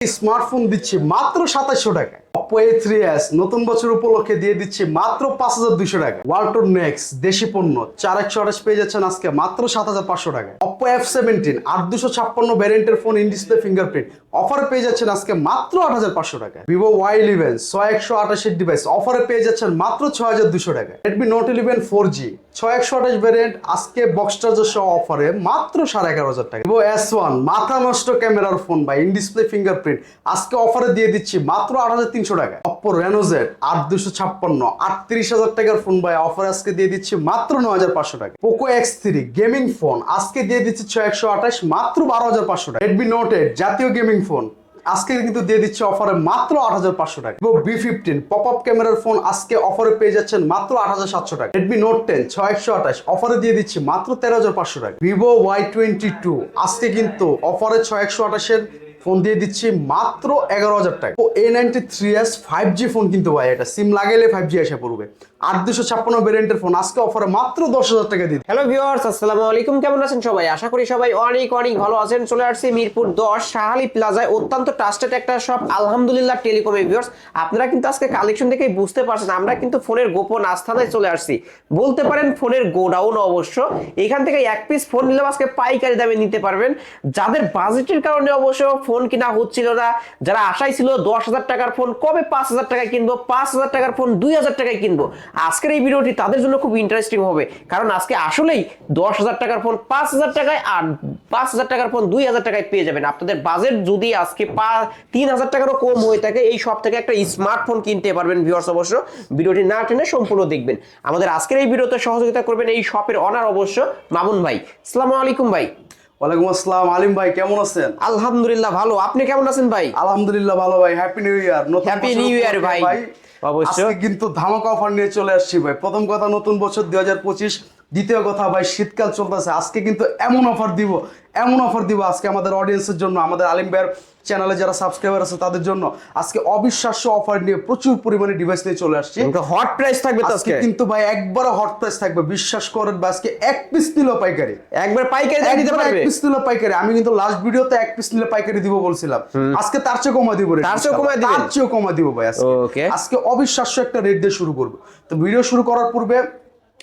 Smartphone দিচ্ছে মাত্র সাতাশশো টাকা অপো নতুন বছর উপলক্ষে দিয়ে দিচ্ছি মাত্র পাঁচ হাজার টাকা। দেশি পণ্য, চার একশো আঠাশ পেয়ে যাচ্ছেন আজকে মাত্র সাত হাজার পাঁচশো টাকা। অপো এফ সেভেন্টিন আট দুশো ছাপ্পান্ন ভ্যারিয়েন্টের ফোন ইন ডিসপ্লে ফিঙ্গারপ্রিন্ট অফারে পেয়ে যাচ্ছেন আজকে মাত্র আট হাজার পাঁচশো টাকা। ভিভো ওয়াই ইলেভেন ছয় একশো আঠাশের ডিভাইস অফারে পেয়ে যাচ্ছেন মাত্র ছয় হাজার দুশো টাকা। Redmi Note eleven four G ছয় একশো আঠাশ ভ্যারিয়েন্ট আজকে বক্স চার্জার সহ অফারে মাত্র সাড়ে এগারো হাজার টাকা। ভিভো এস ওয়ান মাথা নষ্ট ক্যামেরার ফোন বা ইন ডিসপ্লে ফিঙ্গারপ্রিন্ট আজকে অফারে দিয়ে দিচ্ছি মাত্র আট হাজার তিনশো অপ্পো রেনোজেড আট দুশো ছাপ্পান্ন, আটত্রিশ হাজার টাকার ফোন ভাই। অফার আজকে দিয়ে দিচ্ছি মাত্র নয় হাজার পাঁচশো টাকা। Poco X three gaming phone আজকে দিয়ে দিচ্ছি ছয় একশো আঠাশ, মাত্র বারো হাজার পাঁচশো টাকা। রেডমি নোট এইট জাতীয় গেমিং ফোন আজকে কিন্তু দিয়ে দিচ্ছে অফারে মাত্র আট হাজার পাঁচশো টাকা। Vivo V fifteen pop up ক্যামেরার ফোন আজকে অফারে পেয়ে যাচ্ছেন মাত্র আট হাজার সাতশো টাকা। রেডমি নোট টেন ছয় একশো আঠাশ অফারে দিয়ে দিচ্ছি মাত্র তেরো হাজার পাঁচশো টাকা। ভিভো ওয়াই টোয়েন্টি টু আজকে কিন্তু অফারে ছয় একশো আঠাশের ফোন দিয়ে দিচ্ছি মাত্র এগারো হাজার টাকা। ও A ninety three S five G phone কিন্তু ভাই এটা সিম লাগাইলে ফাইভ জি আসা পড়বে। আট দুশো ছাপ্পান্ন ভ্যারিয়েন্টের ফোন আজকে অফারে মাত্র দশ হাজার টাকা দিয়ে হ্যালো ভিউয়ার্স আসসালামু আলাইকুম। কেমন আছেন সবাই? আশা করি সবাই অনেক অনেক ভালো আছেন। চলে আসছি মিরপুর দশ, শাহালি প্লাজায়। অত্যন্ত ট্রাস্টেড একটা শপ আলহামদুলিল্লাহ টেলিকমে ভিউয়ার্স আপনারা কিন্তু আজকে কালেকশন দেখেই বুঝতে পারছেন, আমরা কিন্তু ফোনের গোপন আস্থানায় চলে আসছি। বলতে পারেন ফোনের গোডাউন অবশ্য। এখান থেকে এক পিস ফোন নিলেও আজকে পাইকারি দামে নিতে পারবেন। যাদের বাজেটের কারণে অবশ্য ফোন কিনা হচ্ছিল না, যারা আশাই ছিল দশ হাজার টাকার ফোন কবে পাঁচ হাজার টাকায় কিনবো? পাঁচ হাজার টাকার ফোন দুই হাজার টাকায় কিনবো। আজকের এই ভিডিওটি তাদের জন্য খুব ইন্টারেস্টিং হবে। কারণ আজকে আসলেই দশ হাজার টাকার ফোন পাঁচ হাজার টাকায় আর পাঁচ হাজার টাকার ফোন দুই হাজার টাকায় পেয়ে যাবেন। আপনাদের বাজেট যদি আজকে পা তিন হাজার টাকারও কম হয়ে থাকে এই সব থেকে একটা স্মার্টফোন কিনতে পারবেন ভিউয়ার্স অবশ্য। ভিডিওটি না টেনে সম্পূর্ণ দেখবেন। আমাদের আজকের এই ভিডিওতে সহযোগিতা করবেন এই শপের অনার অবশ্য মামুন ভাই। আসসালামু আলাইকুম ভাই। ওয়ালাইকুম আসসালাম আলিম ভাই কেমন আছেন? আলহামদুলিল্লাহ ভালো। আপনি কেমন আছেন ভাই? আলহামদুলিল্লাহ ভালো ভাই হ্যাপি নিউ ইয়ার Happy বছর New ভাই। অবশ্য। আজকে কিন্তু ধামাকা অফার নিয়ে চলে আসছি ভাই প্রথম কথা, নতুন বছর দুই হাজার পঁচিশ দ্বিতীয় কথা ভাই শীতকাল চলতেছে। আজকে কিন্তু এমন অফার দিব এমন অফার দিব আজকে আমাদের অডিয়েন্সের জন্য আমাদের আলিম ভাইয়ের চ্যানেলে যারা সাবস্ক্রাইবার আছে তাদের জন্য। আজকে অবিশ্বাস্য অফার নিয়ে প্রচুর পরিমাণে ডিভাইস নিয়ে চলে আসছে। হট প্রাইস থাকবে আজকে কিন্তু ভাই একবার হট প্রাইস থাকবে। বিশ্বাস করেন বা আজকে এক পিস নিলেও পাইকারি। একবার পাইকারি দিতে একবার এক পিস নিলে পাইকারি। আমি কিন্তু লাস্ট ভিডিওতে এক পিস নিলে পাইকারি দিব বলছিলাম। আজকে তার চেয়ে কমা দিব তার চেয়েও কমায় দিবেন? তার চেয়েও কমা দিব ভাই আজকে। আজকে অবিশ্বাস্য একটা রেট দিয়ে শুরু করব। তো ভিডিও শুরু করার পূর্বে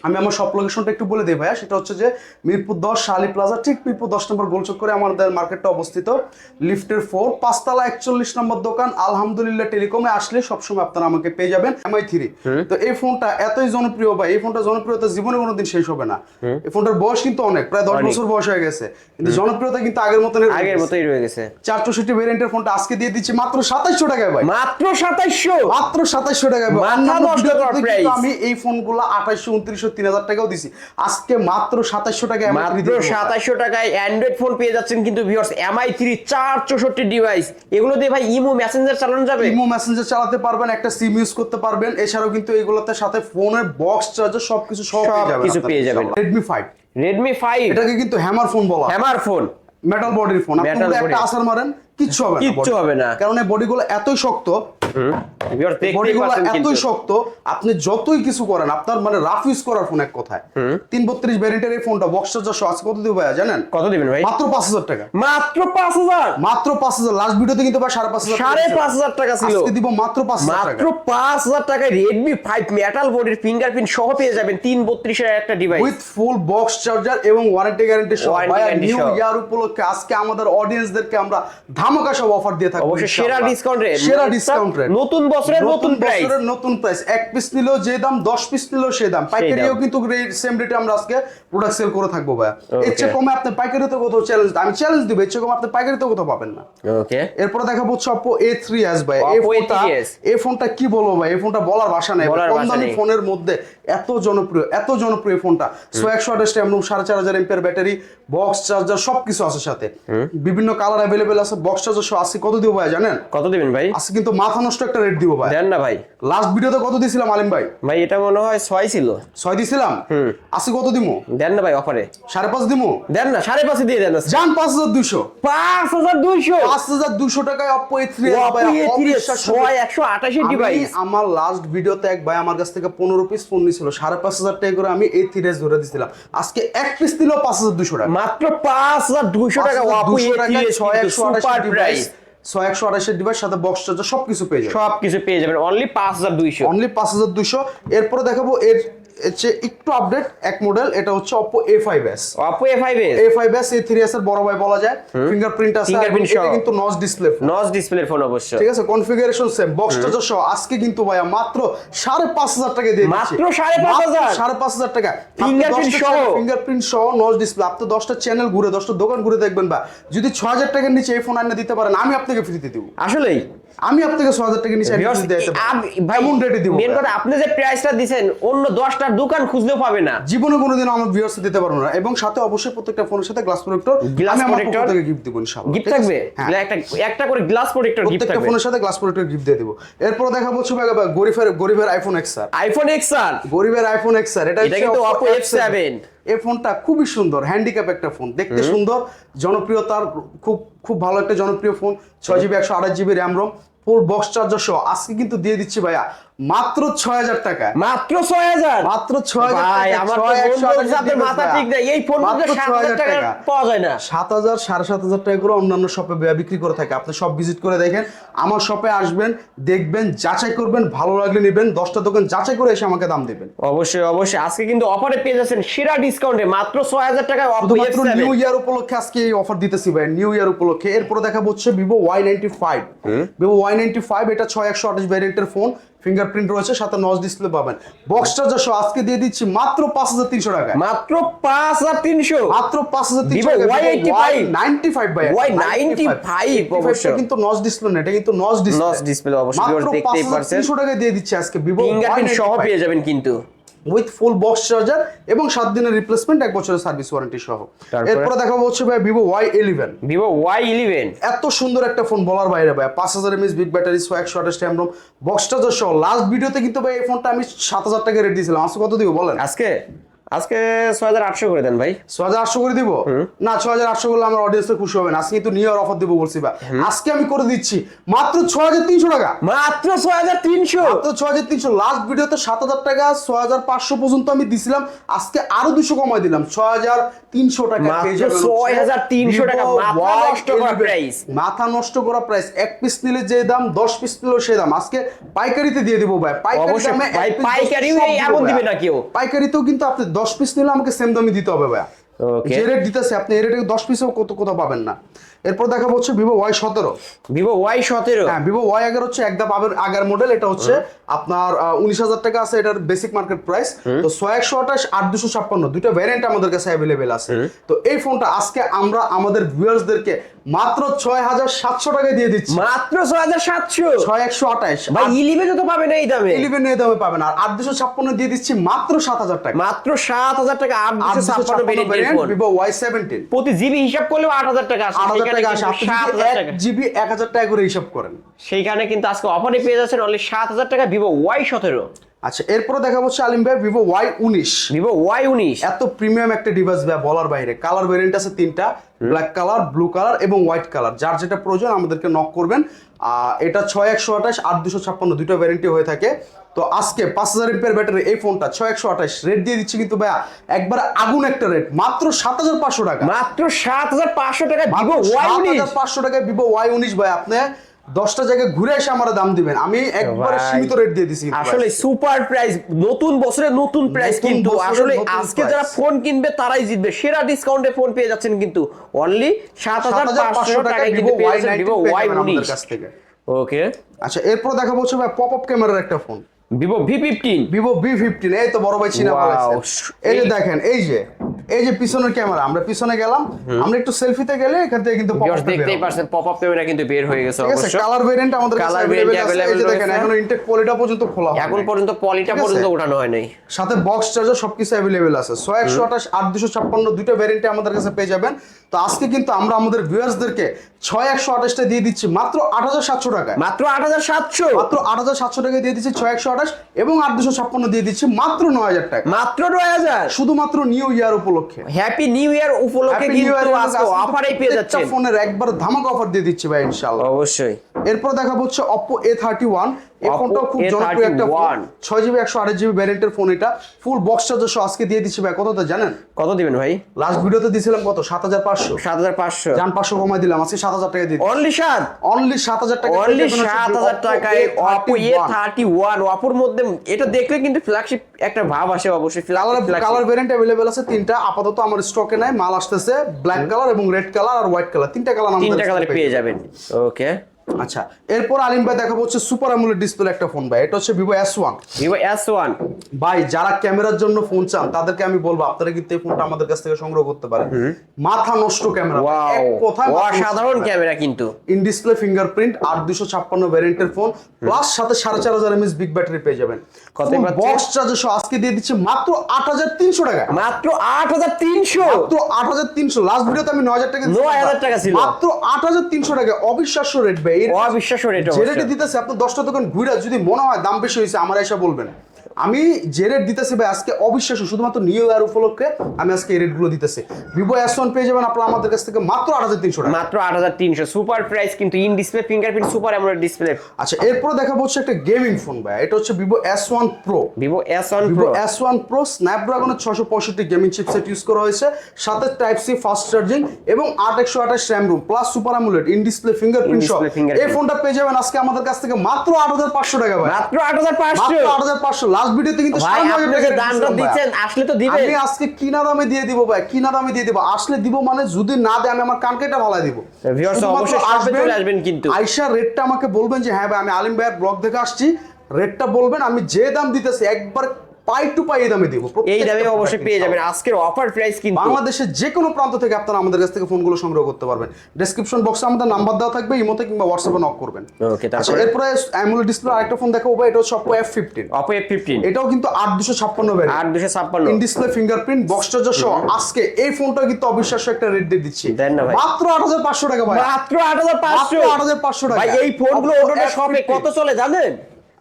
আমি আমার সব লোকেশনটা একটু বলে দিই ভাইয়া সেটা হচ্ছে যে মিরপুর দশ শালি প্লাজা ঠিক মিরপুর দশ নম্বর গোলচক করে আমাদের মার্কেটটা অবস্থিত। লিফটের ফোর পাঁচতলা একচল্লিশ নম্বর দোকান আলহামদুলিল্লাহ টেলিকমে আসলে সবসময় আপনারা আমাকে পেয়ে যাবেন। এমআই থ্রি তো এই ফোনটা এতই জনপ্রিয় ভাই এই ফোনটা জনপ্রিয়তা জীবনে কোনোদিন শেষ হবে না। এই ফোনটার বয়স কিন্তু অনেক প্রায় দশ বছর বয়স হয়ে গেছে। কিন্তু জনপ্রিয়তা কিন্তু আগের মতন আগের মতোই রয়ে গেছে। চার চৌষট্টি ভেরিয়েন্টের ফোনটা আজকে দিয়ে দিচ্ছি মাত্র সাতাইশশো টাকায় ভাই। মাত্র সাতাইশশো? মাত্র সাতাইশশো টাকায়। আমি এই ফোনগুলো আঠাইশশো উনত্রিশশো তিন হাজার টাকাও দিছি। আজকে মাত্র সাতাইশশো টাকায় মাত্র। সাতাইশশো টাকায় অ্যান্ড্রয়েড ফোন পেয়ে যাচ্ছেন কিন্তু ভিউয়ার্স এমআই থ্রি চার চৌষট্টি ডিভাইস এগুলো দিয়ে ভাই ইমো মেসেঞ্জার চালানো যাবে? ইমো মেসেঞ্জার চালাতে পারবেন একটা সিম ইউজ করতে পারবেন। এছাড়াও কিন্তু এগুলোতে সাথে ফোনের বক্স চার্জার সবকিছু সব সবকিছু পেয়ে যাবেন। রেডমি ফাইভ রেডমি ফাইভ এটাকে কিন্তু হ্যামার ফোন বলা হ্যামার ফোন মেটাল বডির ফোন আপনি একটা আসার মারেন কিচ্ছু হবে না কিচ্ছু হবে না। কারণ এই বডিগুলো এতই শক্ত এতই শক্ত আপনি যতই কিছু করেন আপনার মানে রাফ ইউজ করার ফোন এক কথায়। তিন বত্রিশ ভ্যারিয়েন্টের এই ফোনটা বক্স চার্জার আজকে কত দিব ভাইয়া জানেন? কত দিবেন ভাই? মাত্র পাঁচ হাজার টাকা। মাত্র পাঁচ হাজার? মাত্র পাঁচ হাজার। লাস্ট ভিডিওতে কিন্তু ভাই সাড়ে পাঁচ হাজার সাড়ে পাঁচ হাজার টাকা ছিল। দিব মাত্র পাঁচ মাত্র পাঁচ হাজার টাকায় রেডমি ফাইভ মেটাল বডির ফিঙ্গারপ্রিন্ট সহ পেয়ে যাবেন তিন বত্রিশের একটা device with full box charger এবং ওয়ারেন্টি গ্যারান্টি সহ। ভাইয়া নিউ ইয়ার উপলক্ষে আজকে আমাদের অডিয়েন্সদেরকে আমরা ধামাকা সব অফার দিয়ে থাকব সেরা। ডিসকাউন্ট সেরা ডিসকাউন্ট রেট নতুন বছরের নতুন প্রাইস নতুন প্রাইস এক পিস নিলেও যে দাম দশ পিস নিলেও সেই দাম। পাইকারিও কিন্তু সেম রেটে আমরা আজকে প্রোডাক্ট সেল করে থাকব ভাইয়া। এর চেয়ে কমে আপনি পাইকারিতে কোথাও চ্যালেঞ্জ আমি চ্যালেঞ্জ দিব এর চেয়ে কমে আপনি পাইকারিতে কোথাও পাবেন না। ওকে এরপরে দেখাবো হচ্ছে Oppo A3s ভাই। এই ফোনটা এই ফোনটা কি বলব ভাই? এই ফোনটা বলার ভাষা নেই। কম দামি ফোনের মধ্যে এত জনপ্রিয় এত জনপ্রিয় ফোনটা। সো একশো আঠাশ সাড়ে চার হাজার এমপিয়ার ব্যাটারি বক্স চার্জার সবকিছু আছে সাথে। বিভিন্ন কালার অ্যাভেলেবেল আছে বক্স চার্জার আজকে কত দিব ভাই জানেন? কত দিবেন ভাই? আজকে কিন্তু মাথা নষ্ট একটা রেট দিব ভাই। দেন না ভাই। লাস্ট ভিডিওতে কত দিছিলাম আলিম ভাই? ভাই এটা মনে হয় ছয় ছিল। ছয় দিছিলাম? হুম। আজকে কত দিমু? দেন না ভাই অফারে সাড়ে পাঁচ দিমু? দেন না সাড়ে পাঁচে দিয়ে দেন যান পাঁচ হাজার দুশো পাঁচ হাজার দুইশো? পাঁচ হাজার দুশো টাকায় অপ্পো এ থ্রি ছয় একশো আঠাশি ডিভাইস আমার লাস্ট ভিডিওতে এক ভাই আমার কাছ থেকে পনেরো পিস ফোন নিয়েছিল সাড়ে পাঁচ হাজার টাকা করে আমি এই থ্রি ধরে দিছিলাম। আজকে এক পিস দিল পাঁচ হাজার দুশো টাকা। মাত্র পাঁচ হাজার দুইশো টাকা 5,200 ওয়াপু টাকায় ছয় একশো আঠাশ ডিভাইস ছয় একশো আঠাশের ডিভাইস সাথে বক্স চার্জার সবকিছু পেয়ে যাবে সব কিছু পেয়ে যাবেন। অনলি পাঁচ হাজার দুইশো। অনলি পাঁচ হাজার দুইশো। এরপরে দেখাবো এর চেয়ে একটু আপডেট এক মডেল এটা হচ্ছে A five S A three S এর বড় ভাই বলা যায়। ফিঙ্গারপ্রিন্ট আছে এটা সহ। কিন্তু নচ ডিসপ্লে ফোন নচ ডিসপ্লের ফোন অবশ্য। ঠিক আছে কনফিগারেশন সেম বক্স চার্জার সহ আজকে কিন্তু ভাইয়া মাত্র সাড়ে পাঁচ হাজার টাকা দিয়ে। মাত্র সাড়ে পাঁচ হাজার? মাত্র সাড়ে পাঁচ হাজার টাকা। Fingerprint সহ? ফিঙ্গারপ্রিন্ট সহ নচ ডিসপ্লে আপনি দশটা চ্যানেল ঘুরে দশটা দোকান ঘুরে দেখবেন বা যদি ছ হাজার টাকার নিচে এই ফোন আনিয়ে দিতে পারেন আমি আপনাকে ফ্রিতে দিব। আসলেই? আমি আপনাকে ছ হাজার টাকার নিচে এমন রেটে দিব মেন কথা আপনি যে প্রাইসটা দিছেন অন্য দশটার দোকান খুঁজলেও পাবে না। জীবনে কোনোদিন আমার ভিউয়ার্স দিতে পারব না। এবং সাথে অবশ্যই প্রত্যেকটা ফোনের সাথে গ্লাস প্রোটেক্টর protector? থেকে গিফট দিব ইনশাআল্লাহ গিফট থাকবে? হ্যাঁ। একটা একটা করে গ্লাস প্রোটেক্টর গিফট প্রত্যেকটা ফোনের সাথে গ্লাস প্রোটেক্টর গিফট দিয়ে দিব। এরপর দেখা হচ্ছে ভাই গরিবের গরিবের iPhone X R iPhone X R গরিবের আইফোন এক্স আর এটা কিন্তু Oppo Oppo F7 F7 এই ফোনটা খুবই সুন্দর হ্যান্ডিক্যাপ একটা ফোন দেখতে সুন্দর জনপ্রিয়তার খুব খুব ভালো একটা জনপ্রিয় ফোন ছয় জিবি একশো আঠাশ GB RAM ROM full box charger সহ। আজকে কিন্তু দিয়ে দিচ্ছি ভাইয়া মাত্র ছয় হাজার টাকা। মাত্র ছয় হাজার? মাত্র ছয় হাজার মাথা ঠিক নেই এই ফোন টাকা পাওয়া যায় না। সাত হাজার সাড়ে সাত হাজার টাকা করে অন্যান্য শপে বিক্রি করে থাকে। আপনি সব ভিজিট করে দেখেন আমার শপে আসবেন দেখবেন যাচাই করবেন ভালো লাগলে নেবেন দশটা দোকান যাচাই করে এসে আমাকে দাম দেবেন। অবশ্যই অবশ্যই। আজকে কিন্তু অফারে পেয়ে যাচ্ছেন সেরা ডিসকাউন্টে মাত্র ছয় হাজার টাকা শুধুমাত্র নিউ ইয়ার উপলক্ষে আজকে এই অফার দিতেছি ভাই নিউ ইয়ার উপলক্ষে। এরপরে দেখা হচ্ছে Vivo Y ninety five Vivo Y ninety five এটা ছয় একশো আঠাশ ভ্যারিয়েন্টের ফোন ফিঙ্গারপ্রিন্ট রয়েছে সাথে নজ ডিসপ্লে পাবেন। বক্স চার্জার সহ আজকে দিয়ে দিচ্ছি মাত্র পাঁচ হাজার তিনশো টাকা মাত্র পাঁচ হাজার তিনশো। মাত্র পাঁচ হাজার তিনশো Vivo টাকা Y85 নাইনটি ফাইভ ভাই Y95 অবশ্য। কিন্তু নজ ডিসপ্লে না এটা কিন্তু নজ ডিসপ্লে নজ ডিসপ্লে অবশ্যই দেখতেই পারছেন। তিনশো টাকা দিয়ে দিচ্ছি আজকে ভিভো ফিঙ্গারপ্রিন্ট সহ পেয়ে যাবেন কিন্তু। উইথ ফুল বক্স চার্জার এবং সাত দিনের রিপ্লেসমেন্ট এক বছরের সার্ভিস ওয়ারেন্টি সহ। এরপরে দেখাবো হচ্ছে ভাই Vivo Y eleven Vivo Y eleven এত সুন্দর একটা ফোন বলার বাইরে ভাই। পাঁচ হাজার এমএস বিগ ব্যাটারি ছয় একশো আঠাশ ট্যাম রোম বক্স চার্জার সহ। লাস্ট ভিডিওতে কিন্তু ভাই এই ফোনটা আমি সাত হাজার টাকা রেট দিয়েছিলাম। আজকে কত দিব বলেন? আজকে? আজকে ছয় হাজার আটশো করে দেন ভাই। ছ হাজার আটশো করে দিব? না ছ হাজার আটশো করলে আমার অডিয়েন্স খুশি হবে না। আজকে কিন্তু নিউ ইয়ার অফার দিব বলছি ভাই। আজকে আমি করে দিচ্ছি মাত্র ছ হাজার তিনশো টাকা। মাত্র ছয় হাজার তিনশো। মাত্র ছ হাজার তিনশো। লাস্ট ভিডিওতে সাত হাজার টাকা ছ হাজার পাঁচশো পর্যন্ত আমি দিছিলাম। আজকে আরও দুশো কমাই দিলাম। ছ হাজার তিনশো টাকা যাবেন হচ্ছে 6,300 টাকা, মাথা নষ্ট করা 11 মাথা নষ্ট করা প্রাইস এক পিস নিলে যে দাম দশ পিস নিলেও সেই দাম। আজকে পাইকারিতে দিয়ে দিব ভাই। পাইকারি দিব এমন দিবে না কেউ। পাইকারিতেও কিন্তু আপনি দশ পিস নিলে আমাকে সেম দামই দিতে হবে ভাই Okay. যে রেট দিতেছে আপনি এই রেটে দশ পিসও কত কোথাও পাবেন না। এরপর দেখা হচ্ছে ভিভো ওয়াই সতেরো। ভিভো ওয়াই সতেরো? হ্যাঁ ভিভো ওয়াই এগারো হচ্ছে একদম আবার আগের মডেল এটা হচ্ছে আপনার উনিশ হাজার টাকা আছে এটার বেসিক মার্কেট প্রাইস তো ছয় একশো আঠাশ আট দুশো ছাপ্পান্ন দুটো ভ্যারিয়েন্ট আমাদের কাছে অ্যাভেলেবেল আছে। তো এই ফোনটা আজকে আমরা আমাদের ভিউয়ার্সদেরকে মাত্র ছয় হাজার সাতশো টাকায় দিয়ে দিচ্ছি। মাত্র ছয় হাজার সাতশো? ছয় একশো আঠাশ। ভাই তো পাবেন এই দামে। ইলেভেন দামে পাবেন। আর আট দুশো ছাপ্পান্ন দিয়ে দিচ্ছি মাত্র সাত হাজার টাকা। মাত্র সাত হাজার টাকা আট দুশো ছাপ্পান্ন ভিভো ওয়াই সেভেন্টিন প্রতি জিবি হিসাব করলেও আট হাজার টাকা আট হাজার সেখানে টাকা আসে। আপনি এক জিবি এক হাজার টাকা করে হিসাব করেন। সেইখানে কিন্তু আজকে অফারে পেয়ে যাচ্ছেন অনলি সাত হাজার টাকা ভিভো ওয়াই সতেরো। আচ্ছা এরপরে দেখা হচ্ছে আলিম ভাই ভিভো ওয়াই উনিশ। ভিভো ওয়াই উনিশ। এত প্রিমিয়াম একটা ডিভাইস ভাই বলার বাইরে। কালার ভেরিয়েন্ট আছে তিনটা। ব্ল্যাক কালার ব্লু কালার এবং হোয়াইট কালার যার যেটা প্রয়োজন আমাদেরকে নক করবেন। এটা ছয় একশো আঠাশ আট দুশো ছাপ্পান্ন দুটো ভ্যারেন্টি হয়ে থাকে। তো আজকে পাঁচ হাজার এমপিয়ার ব্যাটারি এই ফোনটা ছয় একশো আঠাশ। রেট দিয়ে দিচ্ছি কিন্তু ভাইয়া একবার আগুন একটা রেট মাত্র সাত হাজার পাঁচশো টাকা। মাত্র সাত হাজার পাঁচশো টাকা ভিভো ওয়াই উনিশ। পাঁচশো টাকায় ভিভো ওয়াই উনিশ ভাই আপনি দশটা জায়গায় ঘুরে এসে আমার দাম দিবেন। আমি একবারে সীমিত রেট দিয়ে দিছি আসলে সুপার প্রাইস নতুন বছরে নতুন প্রাইস কিন্তু আসলে আজকে যারা ফোন কিনবে তারাই জিতবে। সেরা ডিসকাউন্টে ফোন পেয়ে যাচ্ছেন কিন্তু অনলি সাত হাজার 7,500 পাঁচশো টাকায় কিন্তু পেয়ে ওয়াই যাচ্ছেন ওয়াই উনিশ কাছ থেকে। ওকে আচ্ছা এরপর দেখাবো হচ্ছে ভাই পপ আপ ক্যামেরার একটা phone Vivo V fifteen Vivo V fifteen এই তো বড় ভাই চিনা এই যে দেখেন এই যে এই যে পিছনের ক্যামেরা আমরা পিছনে গেলাম আমরা একটু সেলফিতে গেলে এখান থেকে কিন্তু পপ আপ দেখতেই পারছেন পপ আপ ক্যামেরা কিন্তু বের হয়ে গেছে অবশ্য। কালার ভেরিয়েন্ট আমাদের কালার ভেরিয়েন্ট अवेलेबल দেখেন এখন ইনটেক পলিটা পর্যন্ত খোলা এখন পর্যন্ত পলিটা পর্যন্ত ওঠানো হয় নাই। সাথে বক্স চার্জার সবকিছু अवेलेबल আছে। ছয় একশো আঠাশ আট দুশো ছাপ্পান্ন দুটো ভেরিয়েন্টে আমাদের কাছে পেয়ে যাবেন। তো আজকে কিন্তু আমরা আমাদের ভিউয়ার্সদেরকে ছয় একশো আঠাশটা দিয়ে দিচ্ছি মাত্র আট হাজার সাতশো টাকায়। মাত্র আট হাজার সাতশো। মাত্র আট হাজার সাতশো টাকা দিয়ে দিচ্ছি ছয় একশো আঠাশ এবং আট দুশো ছাপ্পান্ন দিয়ে দিচ্ছি মাত্র নয় হাজার টাকা। মাত্র নয় হাজার। শুধুমাত্র নিউ ইয়ার উপলক্ষে। হ্যাপি নিউ ইয়ার উপলক্ষে কিন্তু আজকে আজকে অফারেই পেয়ে যাচ্ছে ফোনের একবার ধামাকা অফার দিয়ে দিচ্ছি ভাই ইনশাআল্লাহ। অবশ্যই। এরপর দেখাবো হচ্ছে অপো এ থার্টি ওয়ান এই ফোনটাও খুব জনপ্রিয় একটা ফোন ছয় জিবি একশো আট জিবি ভ্যারিয়েন্টের ফোন এটা। ফুল বক্স চার্জার সহ আজকে দিয়ে দিচ্ছি ভাই। কত জানেন? কত দিবেন ভাই? লাস্ট ভিডিওতে দিয়েছিলাম কত? সাত হাজার পাঁচশো। সাত হাজার পাঁচশো। যান পাঁচশো কমাই দিলাম। আজকে সাত হাজার টাকা দিয়ে অনলি সাত? অনলি সাত হাজার টাকা অনলি সাত হাজার টাকায় অপো এ থার্টি ওয়ান অপোর মধ্যে এটা দেখলে কিন্তু ফ্ল্যাগশিপ একটা ভাব আসে অবশ্যই। কালার কালার ভেরিয়েন্ট অ্যাভেলেবেল আছে তিনটা। আপাতত আমার স্টকে নাই। মাল আসতেছে ব্ল্যাক কালার এবং রেড কালার আর হোয়াইট কালার তিনটা কালার তিনটা কালারে পেয়ে যাবেন। ওকে আচ্ছা এরপর আলিম ভাই দেখাবো হচ্ছে সুপার অ্যামুলেট ডিসপ্লে একটা ফোন ভাই এটা হচ্ছে Vivo S one Vivo S one ভাই যারা ক্যামেরার জন্য ফোন চান তাদেরকে আমি বলব আপনারা কিন্তু এই ফোনটা আমাদের কাছ থেকে সংগ্রহ করতে পারেন। মাথা নষ্ট ক্যামেরা। কথায় অসাধারণ ক্যামেরা। কিন্তু। ইন ডিসপ্লে ফিঙ্গারপ্রিন্ট আট দুশো ছাপ্পান্ন ভ্যারিয়েন্টের ফোন প্লাস সাথে সাড়ে চার হাজার এমএস বিগ ব্যাটারি পেয়ে যাবেন। কত বক্স চার্জার সহ আজকে দিয়ে দিচ্ছে মাত্র আট হাজার তিনশো টাকা। মাত্র আট হাজার তিনশো? মাত্র আট হাজার তিনশো। লাস্ট ভিডিওতে আমি নয় হাজার টাকা 9,000 টাকা ছিল। মাত্র আট হাজার তিনশো টাকা। অবিশ্বাস্য রেট ভাই অবিশ্বাস্য রেট যে রেটে দিতেছে আপনি দশটা দোকান ঘুরে যদি মনে হয় দাম বেশি হয়েছে আমার এসে বলবেন। আমি যে রেট দিতেছি ভাই আজকে অবিশ্বাস্য শুধুমাত্র নিউ ইয়ার উপলক্ষে আমি আজকে এই রেটগুলো দিতেছি। ভিভো এস ওয়ান পেয়ে যাবেন আপনারা আমাদের কাছ থেকে মাত্র আট হাজার তিনশো টাকা। মাত্র আট হাজার তিনশো সুপার প্রাইস কিন্তু in display fingerprint super AMOLED display আচ্ছা এরপর দেখাবো হচ্ছে একটা গেমিং ফোন ভাই এটা হচ্ছে Vivo S one pro Vivo S one pro S one pro স্ন্যাপড্রাগনের ছশো পঁয়ষট্টি গেমিং চিপসেট ইউজ করা হয়েছে সাথে টাইপ সি ফাস্ট চার্জিং এবং আট একশো আঠাশ RAM ROM plus super AMOLED in display fingerprint সহ। এই ফোনটা পেয়ে যাবেন আজকে আমাদের কাছ থেকে মাত্র আট হাজার পাঁচশো টাকা ভাই। মাত্র আট হাজার পাঁচশো। আট হাজার পাঁচশো লাস্ট ভিডিওতে কিন্তু ভাই দামটা দিচ্ছেন আসলে তো দিবেন। আমি আজকে কিনা দামে দিয়ে দিব ভাই কিনা দামে দিয়ে দিব। আসলে দিব মানে যদি না দেয় আমি আমার কানকেটা ভালাই দিব। ভিউয়ার্স অবশ্যই আসবেন কিন্তু। আয়শা রেটটা আমাকে বলবেন যে হ্যাঁ ভাই আমি আলিম ভাইয়ের ব্লগ দেখে আসছি। রেটটা বলবেন আমি যে দাম দিতেছি একবার পাই টু পাই এই দামে দিব। এই দামে অবশ্যই পেয়ে যাবেন। আজকের অফার প্রাইস কিন্তু বাংলাদেশের যে কোনো প্রান্ত থেকে আপনারা আমাদের কাছ থেকে ফোনগুলো সংগ্রহ করতে পারবেন। ডেসক্রিপশন বক্সে আমাদের নাম্বার দেওয়া থাকবে ইমোতে কিংবা হোয়াটসঅ্যাপে নক করবেন। আচ্ছা তারপরে? এরপরে অ্যামুলেট ডিসপ্লে আরেকটা ফোন দেখাবো ভাই এটা হচ্ছে ফিফটিন অপো এফ ফিফটিন এটাও কিন্তু আট দুশো ছাপ্পান্ন ভ্যারিয়েন্ট আট দুশো ছাপ্পান্ন। In display fingerprint box charger সহ আজকে এই ফোনটা কিন্তু অবিশ্বাস্য একটা রেট দিয়ে দিচ্ছি। মাত্র আট হাজার পাঁচশো টাকা ভাই। মাত্র আট হাজার পাঁচশো। 8,500 টাকা। ভাই এই ফোনগুলো Oppo অন্যান্য শপে কত চলে জানেন?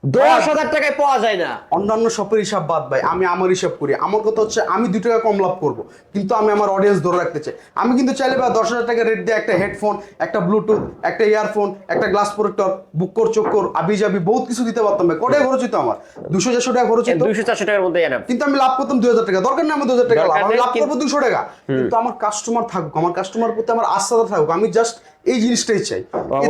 দশ হাজার টাকায় পাওয়া যায় না। অন্যান্য শপের হিসাব বাদ ভাই আমি আমার হিসাব করি। আমার কথা হচ্ছে আমি দুই টাকা কম লাভ করব কিন্তু আমি আমার অডিয়েন্স ধরে রাখতে চাই। আমি কিন্তু চাইলে দশ হাজার টাকা রেট দিয়ে একটা হেডফোন একটা ব্লুটুথ একটা ইয়ারফোন একটা গ্লাস প্রোটেক্টর বুক কর চক্কর আবি যাবি বহুত কিছু দিতে পারতাম ভাই। কটাই খরচ হতো আমার? দুশো চারশো টাকা খরচ হতো দুইশো চারশো টাকার মধ্যে কিন্তু আমি লাভ করতাম দুই হাজার টাকা। দরকার আমার দুই হাজার টাকা লাভ। আমি লাভ করব দুশো টাকা। কিন্তু আমার কাস্টমার থাকুক আমার কাস্টমার প্রতি আমার আস্থা থাকুক। আমি জাস্ট এই জিনিসটাই চাই।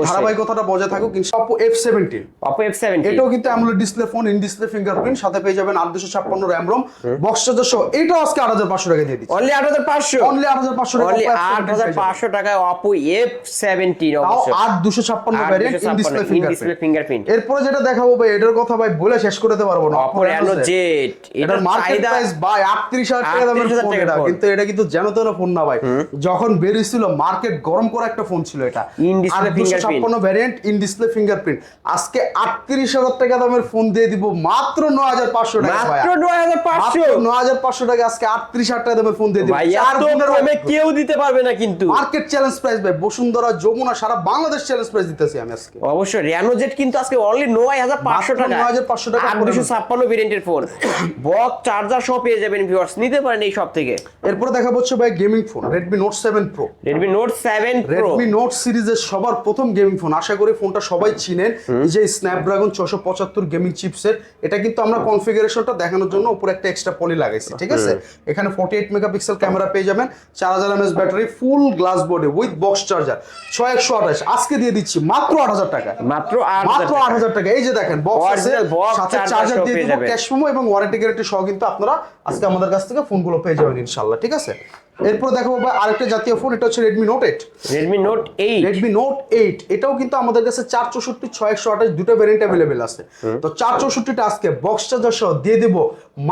ধারাবাহিকতাটা বজায় থাকুক Oppo F seventeen Oppo F seventy এটাও কিন্তু AMOLED display phone in display fingerprint সাথে পেয়ে যাবেন আট দুশো ছাপ্পান্ন র্যাম রোম বক্স চার্জার সহ। এটাও আজকে আট হাজার পাঁচশো টাকা দিয়ে দিচ্ছি। অনলি আট হাজার পাঁচশো? অনলি আট হাজার পাঁচশো অনলি Oppo F17 আট হাজার পাঁচশো টাকায় অপো এফ সেভেন্টিন আট দুশো ছাপ্পান্ন ভ্যারিয়েন্ট ইন ডিসপ্লে ফিঙ্গারপ্রিন্ট এরপরে যেটা দেখাবো ভাই এটার কথা ভাই বলে শেষ করে দিতে পারব না। অপো রেনো জেড এটার মার্কেট প্রাইস ভাই আটত্রিশ হাজার টাকা দামের ফোন এটা। ফোন। কিন্তু এটা কিন্তু যেন তেন ফোন না ভাই। যখন বেরিয়েছিল মার্কেট গরম করা একটা ফোন ছিল এটা। In display fingerprint। ছাপ্পান্ন ভ্যারিয়েন্ট ইন ডিসপ্লে ফিঙ্গারপ্রিন্ট আজকে আটত্রিশ হাজার টাকা দামের ফোন দিয়ে দিব মাত্র নয় হাজার পাঁচশো টাকা ভাই মাত্র নয় হাজার পাঁচশো? নয় হাজার পাঁচশো টাকা আজকে আটত্রিশ হাজার টাকা দামের ফোন দিয়ে দিব। ভাই এত কমে কেউ দিতে পারবে না কিন্তু। মার্কেট চ্যালেঞ্জ প্রাইস ভাই বসুন্ধরা যমুনা সারা বাংলাদেশ চ্যালেঞ্জ প্রাইস দিতেছি আমি আজকে। অবশ্যই জেট কিন্তু আজকে অনলি নয় হাজার পাঁচশো মাত্র টাকা 9,500 টাকা আট করে দুশো দেবেন। ছাপ্পান্ন ভেরিয়েন্টের ফোন বক চার্জার সহ পেয়ে যাবেন ভিউয়ার্স নিতে পারেন এই সব থেকে। এরপরে দেখা হচ্ছে ভাই gaming phone Redmi Note seven pro Redmi Note seven pro Redmi Note সিরিজের সবার প্রথম গেমিং ফোন আশা করি ফোনটা সবাই চিনেন। এই যে স্ন্যাপড্রাগন ছশো পঁচাত্তর গেমিং চিপসের এটা কিন্তু আমরা কনফিগারেশনটা দেখানোর জন্য উপরে একটা এক্সট্রা পলি লাগাইছি ঠিক আছে? এখানে ফর্টি এইট মেগাপিক্সেল ক্যামেরা পেয়ে যাবেন চার হাজার mAh battery full glass body with box charger ছয় একশো আঠাশ আজকে দিয়ে দিচ্ছি মাত্র আট হাজার টাকা। মাত্র মাত্র আট হাজার টাকা। এই যে দেখেন বক্স আছে সাথে চার্জার দিয়ে দিব ক্যাশ মেমো এবং ওয়ারেন্টি গ্যারান্টি সহ কিন্তু আপনারা আজকে আমাদের কাছ থেকে ফোনগুলো পেয়ে যাবেন ইনশাল্লাহ ঠিক আছে? এরপর দেখো ভাই আরেকটা জাতীয় ফোন এটা হচ্ছে Redmi Note eight Redmi Note eight Redmi Note eight এটাও কিন্তু আমাদের কাছে চার চৌষট্টি ছয় একশো আঠাশ দুটো ভ্যারিয়েন্ট অ্যাভেলেবেল আছে। তো চার চৌষট্টিটা আজকে বক্স চার্জার সহ দিয়ে দিব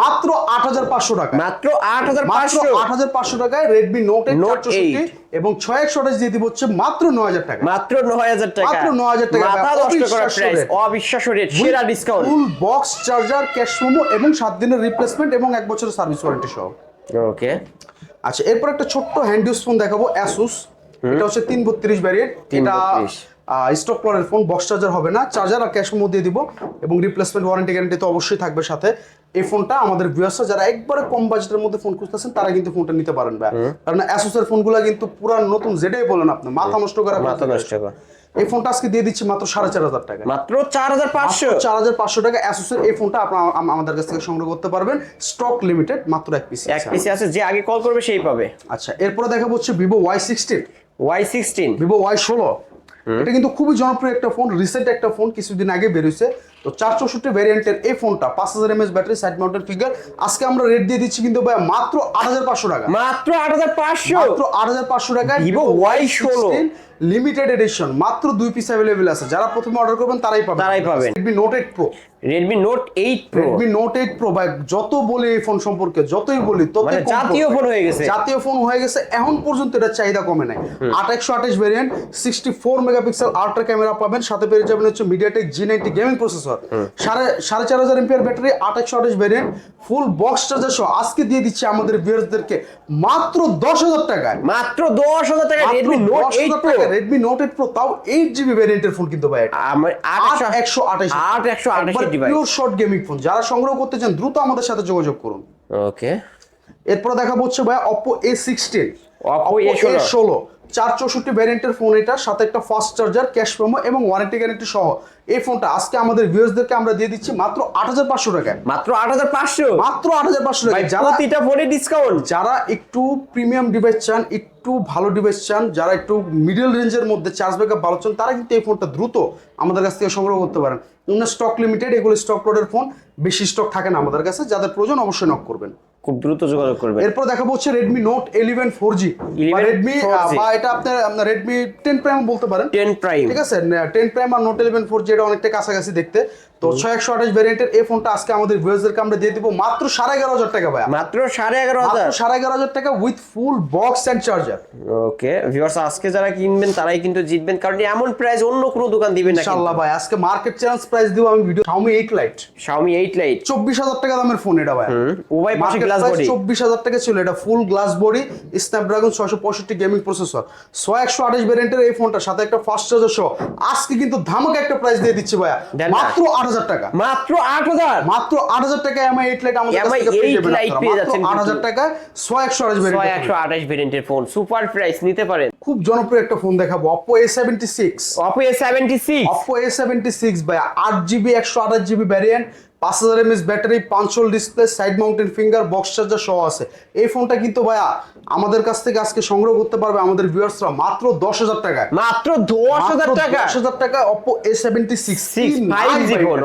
মাত্র আট হাজার পাঁচশো টাকা মাত্র আট হাজার মাত্র পাঁচশো। আট হাজার পাঁচশো টাকায় রেডমি নোট এইট চার Note চৌষট্টি 8 এবং ছয় একশো আঠাশ দিয়ে দিব হচ্ছে মাত্র নয় হাজার টাকা। মাত্র নয় হাজার টাকা। মাত্র 9,000 টাকা। মাথা নষ্ট করা অবিশ্বাস্য প্রাইস rate। অবিশ্বাস্য রেট সেরা discount full box charger cash memo এবং সাত দিনের রিপ্লেসমেন্ট এবং এক বছরের সার্ভিস ওয়ারেন্টি সহ। ওকে আচ্ছা এরপর একটা ছোট্ট হ্যান্ড ইউজ ফোন দেখাবো অ্যাসুস এটা হচ্ছে তিন বত্রিশ ব্যারিয়েট এটা স্টক করার ফোন বক্স চার্জার হবে না। চার্জার আর ক্যাশ মধ্যে দিয়ে দিব এবং রিপ্লেসমেন্ট ওয়ারেন্টি গ্যারান্টি তো অবশ্যই থাকবে সাথে। এই ফোনটা আমাদের ভিউয়ার্সরা যারা একবারে কম বাজেটের মধ্যে ফোন খুঁজতেছেন তারা কিন্তু ফোনটা নিতে পারেন ভাই। কারণ অ্যাসুসের ফোনগুলো কিন্তু পুরা নতুন যেটাই বলেন আপনি মাথা নষ্ট করা মাথা নষ্ট করা। এই ফোনটা আজকে দিয়ে দিচ্ছি মাত্র সাড়ে চার হাজার টাকা। মাত্র চার হাজার পাঁচশো? চার হাজার পাঁচশো টাকা অ্যাসোসের এই ফোনটা আপনার আমাদের কাছ থেকে সংগ্রহ করতে পারবেন। স্টক লিমিটেড মাত্র এক পিস এক পিসে আছে যে আগে কল করবে সেই পাবে। আচ্ছা এরপরে দেখা হচ্ছে Vivo Y sixteen Y sixteen Vivo Y ষোলো। এটা কিন্তু খুবই জনপ্রিয় একটা ফোন রিসেন্ট একটা ফোন কিছুদিন আগে বেরোইছে তো চার চৌষট্টি ভ্যারিয়েন্টের এই ফোনটা পাঁচ হাজার mAh battery side mounted finger আজকে আমরা রেট দিয়ে দিচ্ছি কিন্তু ভাই মাত্র আট হাজার পাঁচশো টাকা। মাত্র আট হাজার পাঁচশো? মাত্র আট হাজার পাঁচশো টাকায় Vivo Y16 লিমিটেড এডিশন মাত্র দুই পিস অ্যাভেলেবেল আছে। যারা প্রথমে অর্ডার করবেন তারাই পাবেন। তারাই পাবেন। Redmi Note eight pro Redmi Note eight pro Redmi Note eight pro ভাই যত বলি এই ফোন সম্পর্কে যতই বলি ততই মানে জাতীয় ফোন হয়ে গেছে। জাতীয় ফোন হয়ে গেছে এখন পর্যন্ত এটা চাহিদা কমে নাই। আট একশো আঠাশ variant sixty four megapixel ultra camera পাবেন। সাথে পেয়ে যাবেন হচ্ছে MediaTek G ninety gaming processor সাড়ে সাড়ে চার হাজার এমপিআর ব্যাটারি একশো আঠাশ ভেরিয়েন্ট ফুল বক্স চার্জার সহ আজকে দিয়ে দিচ্ছে আমাদের ভিউয়ার্সদেরকে মাত্র দশ হাজার টাকায়। মাত্র দশ হাজার টাকা Redmi Note eight pro Redmi Note eight pro তাও এইট জিবি ভ্যারিয়েন্টের ফোন কিন্তু ভাই আট একশো আঠাশ আট একশো device pure short gaming phone যারা সংগ্রহ করতে চান দ্রুত আমাদের সাথে যোগাযোগ করুন। ওকে এরপর দেখা হচ্ছে ভাই Oppo A sixteen Oppo A16 ষোলো। চার চৌষট্টি ভ্যারিয়েন্টের ফোন এটা সাথে একটা ফাস্ট চার্জার ক্যাশ প্রোমো এবং ওয়ারেন্টি গ্যারেন্টি সহ। এই ফোনটা আজকে আমাদের ভিউয়ার্সদেরকে আমরা দিয়ে দিচ্ছি মাত্র আট হাজার পাঁচশো টাকায়। মাত্র আট হাজার পাঁচশো? মাত্র আট হাজার পাঁচশো টাকায়। যারা তিনটা ফোনে ডিসকাউন্ট যারা একটু প্রিমিয়াম ডিভাইস চান একটু ভালো ডিভাইস চান যারা একটু মিডল রেঞ্জের মধ্যে চার্জ ব্যাকআপ ভালো চান তারা কিন্তু এই ফোনটা দ্রুত আমাদের কাছ থেকে সংগ্রহ করতে পারেন। অন্য স্টক লিমিটেড এগুলো স্টক রোডের ফোন বেশি স্টক থাকে না আমাদের কাছে যাদের প্রয়োজন অবশ্যই নক করবেন। খুব দ্রুত যোগাযোগ করবে এরপর দেখাবো হচ্ছে Redmi Note eleven four G 11 Redmi 4G বা এটা আপনার রেডমি টেন প্রাইম বলতে পারেন। টেন প্রাইম ঠিক আছে? টেন প্রাইম আর নোট ইলেভেন ফোর জি এটা অনেকটা কাছাকাছি দেখতে। তো ছয় একশো আঠাশ ভ্যারিয়েন্টের এই ফোনটা আজকে আমাদের ভিউয়ার্সদেরকে আমরা দিয়ে দিব মাত্র সাড়ে এগারো হাজার টাকা ভাই মাত্র সাড়ে এগারো হাজার? সাড়ে এগারো হাজার টাকা with full box and charger okay viewers আজকে যারা কিনবেন তারাই কিন্তু জিতবেন কারণ এমন প্রাইস অন্য কোনো দোকান দিবে না ইনশাআল্লাহ ভাই আজকে মার্কেট চ্যালেঞ্জ প্রাইস দিব আমি video Xiaomi 8 Lite Xiaomi 8 Lite চব্বিশ হাজার টাকা দামের ফোন এটা ভাই উভয় পাশে গ্লাস বডি চব্বিশ হাজার টাকা ছিল এটা ফুল গ্লাস বডি স্ন্যাপড্রাগন ছয়শো পঁয়ষট্টি গেমিং প্রসেসর ছয় একশো আঠাশ ভ্যারিয়েন্টের এই ফোনটার সাথে একটা ফাস্ট চার্জার সহ আজকে কিন্তু ধামাকা একটা প্রাইস দিয়ে দিচ্ছি ভাইয়া। দেন মাত্র আট হাজার টাকা। মাত্র আট হাজার? মাত্র আট হাজার টাকা এমআই এইট লাইট আমাদের কাছ পেয়ে 8 যাবেন Lite আপনারা। পেয়ে মাত্র যাচ্ছেন আট হাজার টাকা ছয় একশো আঠাশ ছয় একশো আঠাশ ভেরিয়েন্টের ফোন সুপার প্রাইস নিতে পারেন। খুব জনপ্রিয় একটা ফোন দেখাবো Oppo A seventy six Oppo A seventy six Oppo A seventy six ভাই আট জিবি একশো আঠাশ জিবি ভ্যারিয়েন্ট পাঁচ হাজার mAh battery punch hole display side mounted finger box charger সহ আছে। এই ফোনটা কিন্তু ভাইয়া আমাদের কাছ থেকে আজকে সংগ্রহ করতে পারবে আমাদের ভিউয়ার্সরা মাত্র দশ হাজার টাকায়। মাত্র দশ হাজার টাকা দশ হাজার টাকা অপো এ সেভেন্টি সিক্স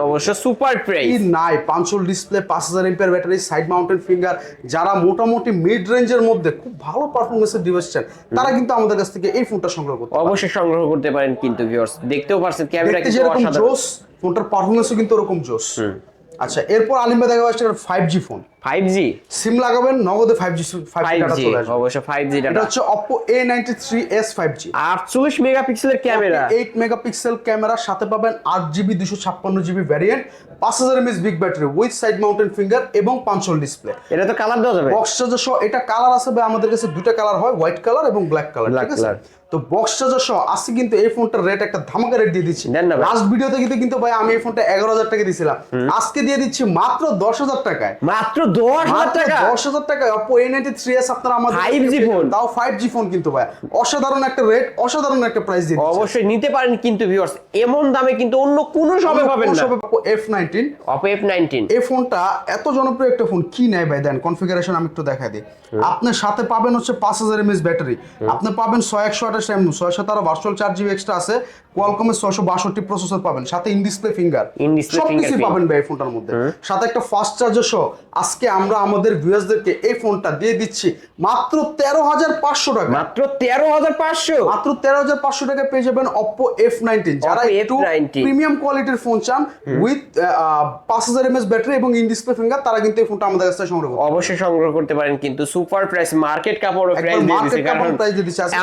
অবশ্য সুপার প্রাইস নাই? পাঁচশোল ডিসপ্লে পাঁচ হাজার এমপিআর ব্যাটারি সাইড মাউন্টেন ফিঙ্গার যারা মোটামুটি মিড রেঞ্জের মধ্যে খুব ভালো পারফরমেন্সের ডিভাইস চান তারা কিন্তু আমাদের কাছ থেকে এই ফোনটা সংগ্রহ করতে অবশ্যই সংগ্রহ করতে পারেন কিন্তু ভিউয়ার্স দেখতেও পারছেন ক্যামেরা কিন্তু অসাধারণ। জোস ফোনটার পারফরমেন্সও কিন্তু ওরকম জোস আচ্ছা এরপর আলিমবা দেখা যাচ্ছে five G phone five G SIM লাগাবেন নগদে ফাইভ জি ফাইভ জি চলে আসবে। অবশ্য ফাইভ জি এটা হচ্ছে Oppo A ninety three S five G আটচল্লিশ মেগাপিক্সেলের ক্যামেরা এইট মেগাপিক্সেল ক্যামেরা সাথে পাবেন আট জিবি দুশো ছাপ্পান্ন জিবি ভ্যারিয়েন্ট পাঁচ হাজার MS big battery with side mountain finger এবং পাঁচশোল ডিসপ্লে এটা তো কালার দেওয়া যাবে। বক্স চার্জার সহ এটা কালার আছে ভাই আমাদের কাছে দুটো কালার হয় হোয়াইট কালার এবং ব্ল্যাক কালার ঠিক আছে। তো বক্স চার্জার সহ আজকে কিন্তু এই ফোনটার রেট একটা ধামাকা রেট দিয়ে দিচ্ছি। লাস্ট ভিডিওতে কিন্তু কিন্তু ভাই আমি এই ফোনটা এগারো হাজার টাকা দিয়েছিলাম আজকে দিয়ে দিচ্ছি মাত্র দশ হাজার টাকায়। মাত্র দশ হাজার টাকা? দশ হাজার টাকায় Oppo A ninety three S আপনারা আমাদের 5G ফোন। তাও ফাইভ জি ফোন কিন্তু ভাই। অসাধারণ একটা রেট অসাধারণ একটা প্রাইস দিয়ে অবশ্যই নিতে পারেন কিন্তু ভিউয়ার্স এমন দামে কিন্তু অন্য কোনো শপে পাবেন না। F nineteen Oppo F nineteen এই ফোনটা এত জনপ্রিয় একটা ফোন কি নেয় ভাই? দেন কনফিগারেশন আমি একটু দেখাই দিই। আপনার সাথে পাবেন হচ্ছে পাঁচ হাজার এমএস ব্যাটারি আপনি পাবেন ছয় একশো আঠাশ এম ছয় সাত আরও ভার্চুয়াল চার জিবি এক্সট্রা আছে কোয়ালকমের ছয়শো বাষট্টি প্রসেসর পাবেন সাথে ইন ডিসপ্লে ফিঙ্গার In-display সব কিছুই পাবেন ভাই ফোনটার মধ্যে। সাথে একটা ফাস্ট চার্জার সহ আজকে আমরা আমাদের ভিউয়ার্সদেরকে এই ফোনটা দিয়ে দিচ্ছি মাত্র তেরো হাজার পাঁচশো টাকা। মাত্র তেরো হাজার পাঁচশো? মাত্র তেরো হাজার পাঁচশো টাকা পেয়ে যাবেন অপো এফ নাইনটিন যারা একটু প্রিমিয়াম কোয়ালিটির ফোন চান উইথ পাঁচ হাজার এমএস ব্যাটারি এবং ইন ডিসপ্লে ফিঙ্গার তারা কিন্তু এই ফোনটা আমাদের কাছে সংগ্রহ অবশ্যই সংগ্রহ করতে পারেন কিন্তু সুপার প্রাইস মার্কেট কাপড় প্রাইস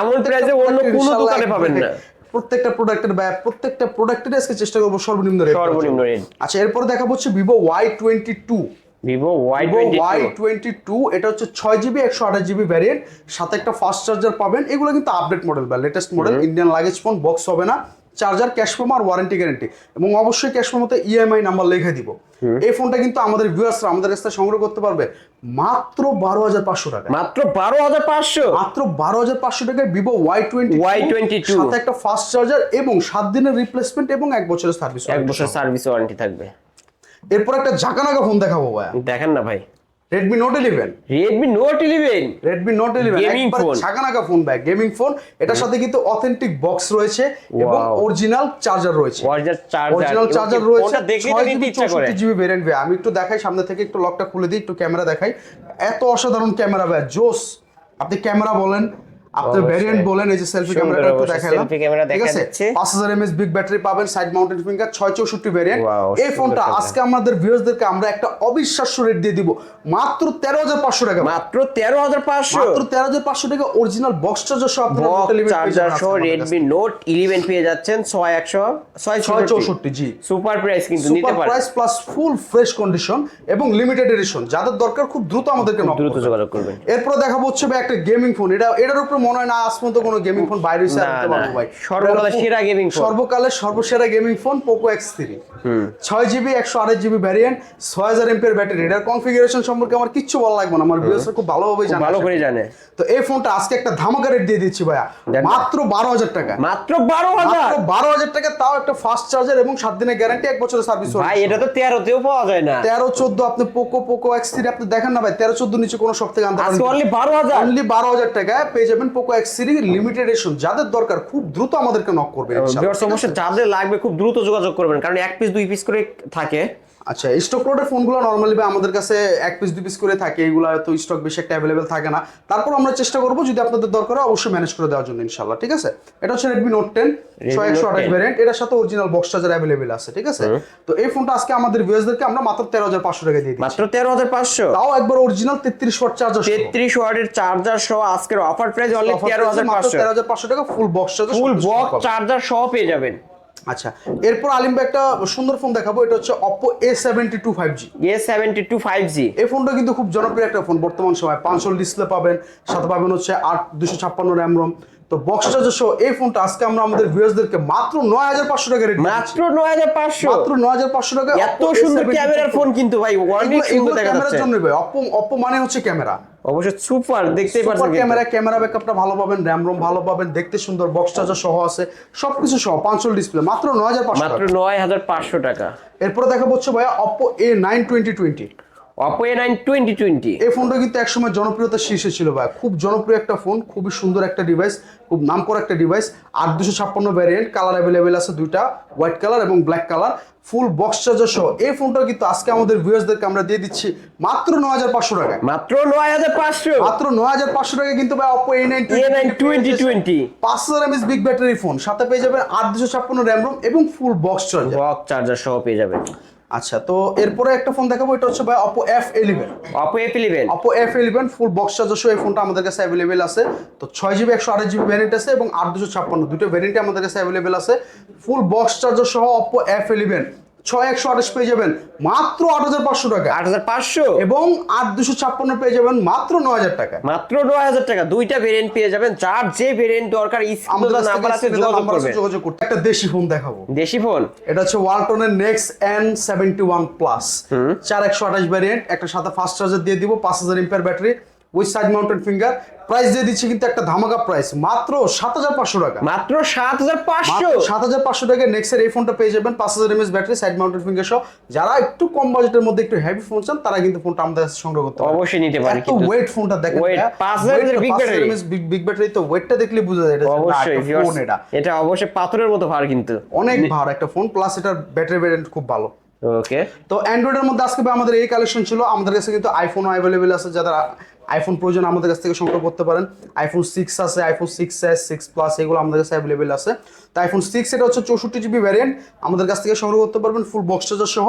এমন প্রাইসে অন্য কোনো দোকানে পাবেন না। প্রত্যেকটা প্রোডাক্টের প্রত্যেকটা প্রোডাক্টের আজকে চেষ্টা করব সর্বনিম্ন রেট সর্বনিম্ন রেট আচ্ছা এরপর দেখাবো হচ্ছে Vivo Y twenty two Vivo Y twenty two এটা হচ্ছে ছয় জিবি একশো আঠাশ জিবি ভ্যারিয়েন্ট সাথে একটা ফাস্ট চার্জার পাবেন। এগুলো কিন্তু আপডেট মডেল বা latest model Indian luggage phone box হবে না। চার্জার ক্যাশ প্রোমো আর ওয়ারেন্টি গ্যারেন্টি এবং অবশ্যই ক্যাশ প্রোমোতে ইএমআই নাম্বার লিখে দিব। এই ফোনটা কিন্তু আমাদের ভিউয়ার্সরা আমাদের কাছ সংগ্রহ করতে পারবে মাত্র বারো হাজার পাঁচশো টাকা মাত্র বারো হাজার পাঁচশো? মাত্র বারো হাজার পাঁচশো টাকায় ভিভো ওয়াই টোয়েন্টি Y22 সাথে একটা ফাস্ট চার্জার এবং সাত দিনের রিপ্লেসমেন্ট এবং এক বছরের সার্ভিস এক বছর সার্ভিস ওয়ারেন্টি থাকবে। এরপর একটা ঝাঁকানাকা ফোন দেখাবো ভাইয়া। দেখেন না ভাই। Redmi Note eleven Redmi Note eleven Redmi Note eleven Gaming phone. ছাকানাকা ফোন ভাই গেমিং ফোন এটার সাথে কিন্তু অথেন্টিক বক্স রয়েছে এবং. অরিজিনাল চার্জার রয়েছে। অরিজিনাল চার্জার রয়েছে। করে। জিবি ভেরিয়েন্ট ভাই। আমি একটু দেখাই সামনে থেকে একটু লকটা খুলে দিই একটু ক্যামেরা দেখাই। এত অসাধারণ ক্যামেরা ভাই জোস। আপনি ক্যামেরা বলেন আপনি অবশ্যই। ভেরিয়েন্ট বলেন এই যে সেলফি ক্যামেরাটা একটু ঠিক দেখা আছে? যাচ্ছে। পাঁচ হাজার এমএস বিগ ব্যাটারি পাবেন সাইড মাউন্টেড ফিঙ্গার ছয় চৌষট্টি ভেরিয়েন্ট এই ফোনটা আজকে আমাদের ভিউয়ার্সদেরকে আমরা একটা অবিশ্বাস্য রেট দিয়ে দিব। মাত্র তেরো হাজার পাঁচশো টাকা মাত্র তেরো হাজার পাঁচশো। মাত্র তেরো হাজার পাঁচশো টাকা অরিজিনাল বক্স চার্জার সহ আপনারা চার্জার সহ রেডমি নোট ইলেভেন পেয়ে যাচ্ছেন ছয় একশো ছয় কাছে। ছয় চৌষট্টি জি। সুপার প্রাইস কিন্তু নিতে পারেন super price plus full fresh condition এবং লিমিটেড এডিশন যাদের দরকার খুব দ্রুত আমাদেরকে knock দ্রুত যোগাযোগ করবেন। এরপর দেখাবো হচ্ছে একটা গেমিং ফোন এটা এটার উপরে মনে হয় না আজ পর্যন্ত কোনো গেমিং ফোন বাইরে হইছে না, পারব ভাই। সর্বকালের সেরা gaming phone। সর্বকালের সর্বসেরা gaming phone Poco X three ছয় জিবি একশো আঠাশ জিবি ভ্যারিয়েন্ট ছয় হাজার এমপের ব্যাটারি এটার কনফিগারেশন সম্পর্কে আমার কিচ্ছু বলা লাগবে না। আমার ভিউয়ার্সরা খুব ভালোভাবে জানে ভালো করে। জানে। তো এই ফোনটা আজকে একটা ধামাকা রেট দিয়ে দিচ্ছি ভাইয়া। মাত্র বারো হাজার টাকা। মাত্র বারো হাজার? বারো হাজার টাকা তাও একটা ফাস্ট চার্জার এবং সাত দিনের গ্যারান্টি এক বছরের সার্ভিস ভাই এটা তো তেরোতেও পাওয়া যায় না। তেরো চোদ্দ আপনি পোকো পোকো এক্স থ্রি আপনি দেখেন না ভাই তেরো চোদ্দ নিচে কোনো সব থেকে আনতে পারেন অনলি বারো হাজার। অনলি বারো হাজার টাকায় পেয়ে যাবেন Poco X three limited edition যাদের দরকার খুব দ্রুত আমাদেরকে নক করবে অবশ্যই যাদের লাগবে খুব দ্রুত যোগাযোগ করবেন কারণ এক পিস দুই পিস করে থাকে। আচ্ছা স্টক রোডের ফোনগুলো নর্মালি আমাদের কাছে এক পিস দু পিস করে থাকে এগুলো তো স্টক বেশি একটা অ্যাভেলেবেল থাকে না। তারপর আমরা চেষ্টা করব যদি আপনাদের দরকার হয় অবশ্যই ম্যানেজ করে দেওয়ার জন্য ইনশাল্লাহ ঠিক আছে? এটা হচ্ছে রেডমি নোট টেন ছয় একশো আঠাশ ভ্যারিয়েন্ট এটার সাথে অরিজিনাল বক্স চার্জার অ্যাভেলেবেল আছে ঠিক আছে? তো এই ফোনটা আজকে আমাদের ভিউয়ার্সদেরকে আমরা মাত্র তেরো হাজার পাঁচশো টাকা দিয়ে মাত্র তেরো হাজার পাঁচশো? তাও একবার অরিজিনাল তেত্রিশ ওয়াট চার্জার তেত্রিশ ওয়াটের চার্জার সহ আজকের অফার প্রাইস অনলি তেরো হাজার পাঁচশো। তেরো হাজার পাঁচশো টাকা full box charger full box charger সহ পেয়ে যাবেন। আচ্ছা এরপর আলিম ভাই একটা সুন্দর ফোন দেখাবো এটা হচ্ছে Oppo A seventy two five G A seventy two five G এই ফোনটা কিন্তু খুব জনপ্রিয় একটা ফোন বর্তমান সময়। পাঁচশো ডিসপ্লে পাবেন সাথে পাবেন হচ্ছে আট দুশো ছাপ্পান্ন র্যাম রোম তো বক্স চার্জার সহ এই ফোনটা আজকে আমরা আমাদের ভিউয়ার্সদেরকে মাত্র নয় হাজার পাঁচশো টাকা রেট মাত্র নয় হাজার পাঁচশো। মাত্র নয় হাজার পাঁচশো টাকা এত সুন্দর ক্যামেরার ফোন কিন্তু ভাই অনেক সুন্দর দেখা ক্যামেরার জন্য ভাই অপো অপো মানে হচ্ছে ক্যামেরা অবশ্য সুপার দেখতেই পাচ্ছেন পারছেন ক্যামেরা ক্যামেরা ব্যাকআপটা ভালো পাবেন র্যাম রোম ভালো পাবেন দেখতে সুন্দর বক্স চার্জার সহ আছে সবকিছু সহ পাঁচশো ডিসপ্লে মাত্র নয় হাজার পাঁচশো মাত্র নয় হাজার পাঁচশো টাকা। এরপর দেখা হচ্ছে ভাইয়া Oppo A nine twenty twenty Oppo A nine twenty twenty এই ফোনটা কিন্তু একসময় জনপ্রিয়তার শীর্ষে ছিল ভাই। খুব জনপ্রিয় একটা ফোন খুবই সুন্দর একটা ডিভাইস খুব নামকরা একটা ডিভাইস আট দুশো ছাপ্পান্ন ভ্যারিয়েন্ট কালার অ্যাভেলেবেল আছে দুইটা হোয়াইট কালার এবং black colour full box charger সহ। এই ফোনটা কিন্তু আজকে আমাদের ভিউয়ার্সদেরকে আমরা দিয়ে দিচ্ছি মাত্র নয় হাজার পাঁচশো টাকায়। মাত্র নয় হাজার পাঁচশো। মাত্র নয় হাজার পাঁচশো টাকায় কিন্তু ভাই Oppo A nine twenty twenty পাঁচ হাজার এমএস বিগ ব্যাটারি ফোন সাথে পেয়ে যাবেন আট দুশো ছাপ্পান্ন র্যাম রোম এবং full box charger box charger সহ পেয়ে যাবেন। আচ্ছা তো এরপরে একটা ফোন দেখাবো এটা হচ্ছে ভাই Oppo F eleven Oppo F eleven Oppo F eleven full box charger সহ এই ফোনটা আমাদের কাছে অ্যাভেলেবেল আছে। তো ছয় জিবি একশো আঠাশ জিবি ভ্যারিয়েন্ট আছে এবং আট দুশো ছাপ্পান্ন। দুটো ভ্যারিয়েন্টে আমাদের কাছে অ্যাভেলেবেল আছে। ফুল বক্স চার্জার সহ অপো এফ ইলেভেন ছয় একশো আঠাশ পেয়ে যাবেন মাত্র আট হাজার পাঁচশো টাকা। আট হাজার পাঁচশো? এবং আট দুশো ছাপ্পান্ন পেয়ে যাবেন মাত্র নয় হাজার টাকা। মাত্র নয় হাজার টাকা। দুইটা ভেরিয়েন্ট পেয়ে যাবেন। যার যে ভেরিয়েন্ট দরকার যোগাযোগ করতে। একটা দেশি ফোন দেখাবো। দেশি ফোন এটা হচ্ছে ওয়ালটনের Next N seventy one plus চার একশো আঠাশ ভ্যারিয়েন্ট একটা সাথে ফাস্ট চার্জার দিয়ে দিব পাঁচ হাজার ampere battery with side mountain finger price দিয়ে দিচ্ছি কিন্তু একটা ধামাকা প্রাইস মাত্র সাত হাজার পাঁচশো টাকা। মাত্র সাত হাজার পাঁচশো। সাত হাজার পাঁচশো টাকা নেক্সটের এই ফোনটা পেয়ে যাবেন পাঁচ হাজার MS battery side mounted finger সহ। যারা একটু কম বাজেটের মধ্যে একটু হেভি ফোন চান তারা কিন্তু ফোনটা আমাদের কাছে সংগ্রহ করতে অবশ্যই নিতে পারে কিন্তু ওয়েট ফোনটা দেখেন Weight, ভাইয়া। 5000 Weight টা big 5000 battery। mAh big- big battery তো ওয়েটটা দেখলে বোঝা যায় এটা অবশ্যই ফোন এটা। এটা অবশ্যই পাথরের মতো ভার কিন্তু। অনেক ভার একটা ফোন প্লাস এটার ব্যাটারি ভ্যারিয়েন্ট খুব ভালো। ওকে তো অ্যান্ড্রয়েডের মধ্যে আজকে আমাদের এই কালেকশন ছিল আমাদের কাছে কিন্তু আইফোন অ্যাভেলেবেল আছে যারা আইফোন প্রয়োজন আমাদের কাছ থেকে সংগ্রহ করতে পারেন। আইফোন সিক্স আছে iPhone six S six plus এগুলো আমাদের কাছে অ্যাভেলেবেল আছে। আইফোন সিক্স এটা হচ্ছে চৌষট্টি জিবি ভ্যারিয়েন্ট আমাদের কাছ থেকে সংগ্রহ করতে পারবেন ফুল বক্স চার্জার সহ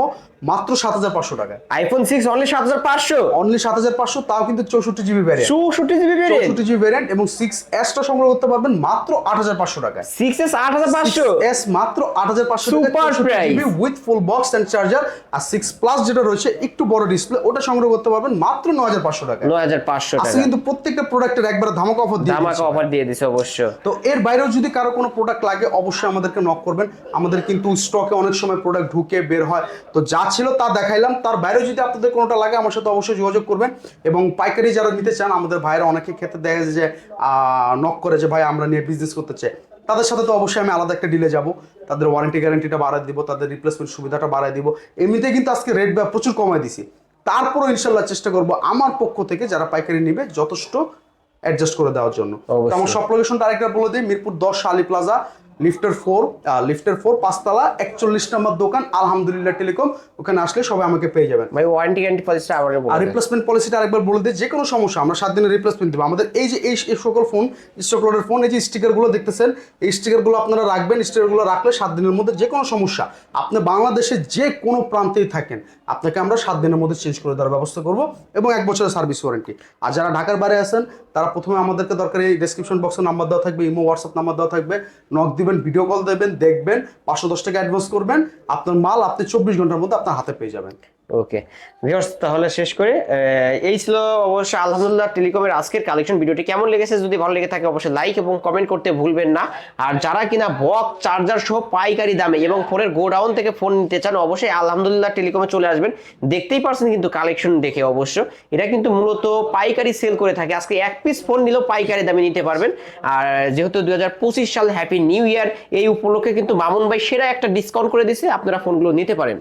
মাত্র সাত হাজার পাঁচশো টাকা আইফোন সিক্স অনলি সাত হাজার পাঁচশো? অনলি সাত হাজার পাঁচশো তাও কিন্তু চৌষট্টি জিবি ভ্যারিয়েন্ট চৌষট্টি জিবি চৌষট্টি জিবি ভ্যারিয়েন্ট এবং সিক্স এসটা সংগ্রহ করতে পারবেন মাত্র আট হাজার পাঁচশো টাকা সিক্স এস আট হাজার পাঁচশো? এস মাত্র আট হাজার পাঁচশো price. With full box and charger R six plus যেটা রয়েছে একটু বড় ডিসপ্লে ওটা সংগ্রহ করতে পারবেন মাত্র নয় হাজার পাঁচশো টাকা নয় হাজার পাঁচশো টাকা। কিন্তু প্রত্যেকটা প্রোডাক্টের একবার ধামাকা অফার দিয়ে ধামাকা অফার দিয়ে দিছে অবশ্য। তো এর বাইরেও যদি কারও কোনো প্রোডাক্ট লাগে অবশ্যই আমাদেরকে নক করবেন। আমাদের কিন্তু স্টকে অনেক সময় প্রোডাক্ট ঢুকে বের হয়। তো যা ছিল তা দেখাইলাম। তার বাইরেও যদি আপনাদের কোনোটা লাগে আমার সাথে অবশ্যই যোগাযোগ করবেন। এবং পাইকারি যারা নিতে চান আমাদের ভাইরা অনেকে ক্ষেত্রে দেখা যায় যে নক করে যে ভাই আমরা নিয়ে বিজনেস করতে চাই। তাদের সাথে তো অবশ্যই আমি আলাদা একটা ডিলে যাব। তাদের ওয়ারেন্টি গ্যারান্টিটা বাড়ায় দিব তাদের রিপ্লেসমেন্ট সুবিধাটা বাড়ায় দিব। এমনিতে কিন্তু আজকে রেট প্রচুর কমায় দিছি। তারপরও ইনশাল্লাহ চেষ্টা করব আমার পক্ষ থেকে যারা পাইকারি নিবে যথেষ্ট অ্যাডজাস্ট করে দেওয়ার জন্য। আমার সব লোকেশনটা আরেকটা বলে দিই মিরপুর দশ আলী প্লাজা লিফটের ফোর লিফটের ফোর পাঁচতলা একচল্লিশ নম্বর দোকান আলহামদুলিল্লাহ টেলিকম। ওখানে আসলে সবাই আমাকে পেয়ে যাবেন। ভাই ওয়ারেন্টি গ্যারান্টি পলিসিটা আবার আর রিপ্লেসমেন্ট পলিসিটা আরেকবার বলে দিই যে কোনো সমস্যা আমরা সাত দিনের রিপ্লেসমেন্ট দেবো। আমাদের এই যে এই সকল ফোন স্টক লোডের ফোন এই যে স্টিকারগুলো দেখতেছেন এই স্টিকারগুলো আপনারা রাখবেন স্টিকারগুলো রাখলে সাত দিনের মধ্যে যে কোনো সমস্যা আপনি বাংলাদেশে যে কোনো প্রান্তেই থাকেন আপনাকে আমরা সাত দিনের মধ্যে চেঞ্জ করে দেওয়ার ব্যবস্থা করব এবং এক বছরের সার্ভিস ওয়ারেন্টি আর যারা ঢাকার বাইরে আছেন তারা প্রথমে আমাদেরকে দরকার এই ডেসক্রিপশন বক্সে নাম্বার দেওয়া থাকবে ইমো হোয়াটসঅ্যাপ নাম্বার দেওয়া থাকবে নক দিবেন ভিডিও কল দেবেন, দেখবেন, পাঁচশো দশ টাকা অ্যাডভান্স করবেন, আপনার মাল আপনি চব্বিশ ঘণ্টার মধ্যে আপনার হাতে পেয়ে যাবেন। ওকে ভিউয়ার্স তাহলে শেষ করে। এই ছিল অবশ্য আলহামদুলিল্লাহ টেলিকমের আজকের কালেকশন ভিডিওটি কেমন লেগেছে? যদি ভালো লেগে থাকে, অবশ্যই লাইক এবং কমেন্ট করতে ভুলবেন না। আর যারা কিনা বক চার্জার সহ পাইকারি দামে এবং ফোনের গোডাউন থেকে ফোন নিতে চান, অবশ্যই আলহামদুলিল্লাহ টেলিকমে চলে আসবেন। দেখতেই পারছেন কিন্তু কালেকশন দেখে অবশ্য। এটা কিন্তু মূলত পাইকারি সেল করে থাকে। আজকে এক পিস ফোন নিলেও পাইকারি দামে নিতে পারবেন। আর যেহেতু দু হাজার পঁচিশ সাল হ্যাপি নিউ ইয়ার এই উপলক্ষে কিন্তু মামুন ভাই সেরা একটা ডিসকাউন্ট করে দিছে আপনারা ফোনগুলো নিতে পারেন।